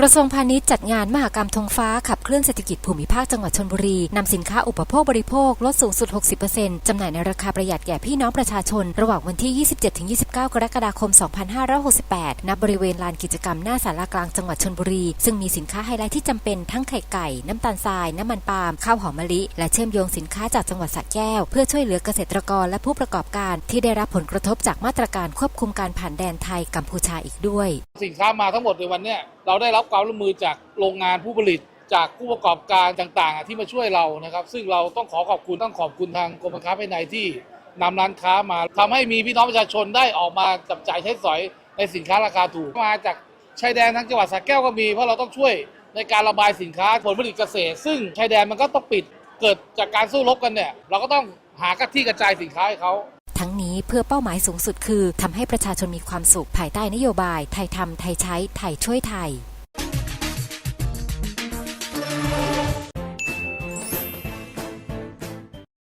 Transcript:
กระทรวงพาณิชย์จัดงานมหกรรมธงฟ้าขับเคลื่อนเศรษฐกิจภูมิภาคจังหวัดชนบุรีนำสินค้าอุปโภคบริโภคลดสูงสุด 60%จำหน่ายในราคาประหยัดแก่พี่น้องประชาชน ระหว่างวันที่ 27-29 กรกฎาคม 2568 ณ บริเวณลานกิจกรรมหน้าสารากลางจังหวัดชนบุรี ซึ่งมีสินค้าไฮไลท์ที่จำเป็นทั้งไข่ไก่ น้ำตาลทราย น้ำมันปาล์มข้าวหอมมะลิ และเชื่อมโยงสินค้าจากจังหวัดสระแก้ว เพื่อช่วยเหลือเกษตรกรและผู้ประกอบการ ที่ได้รับผลกระทบจากมาตรการควบคุมการผ่านแดนไทยกัมพูชาอีกด้วย สินค้ามาทั้งหมดในวันนี้เราได้รับความร่วมมือจากโรงงานผู้ผลิตจากผู้ประกอบการต่างๆ ที่มาช่วยเรานะครับ ซึ่งเราต้องขอขอบคุณต้องขอบคุณทางกรมการค้าภายในที่นำร้านค้ามาทำให้มีพี่น้องประชาชนได้ออกมาจับจ่ายใช้สอยในสินค้าราคาถูกมาจากชายแดนทั้งจังหวัดสระแก้วก็มีเพราะเราต้องช่วยในการระบายสินค้าผลผลิตเกษตร ซึ่งชายแดนมันก็ต้องปิดเกิดจากการสู้รบกันเนี่ย เราก็ต้องหากที่กระจายสินค้าให้เขาทั้งนี้เพื่อเป้าหมายสูงสุดคือทำให้ประชาชนมีความสุขภายใต้นโยบาย ไทยทำไทยใช้ ไทยช่วยไทย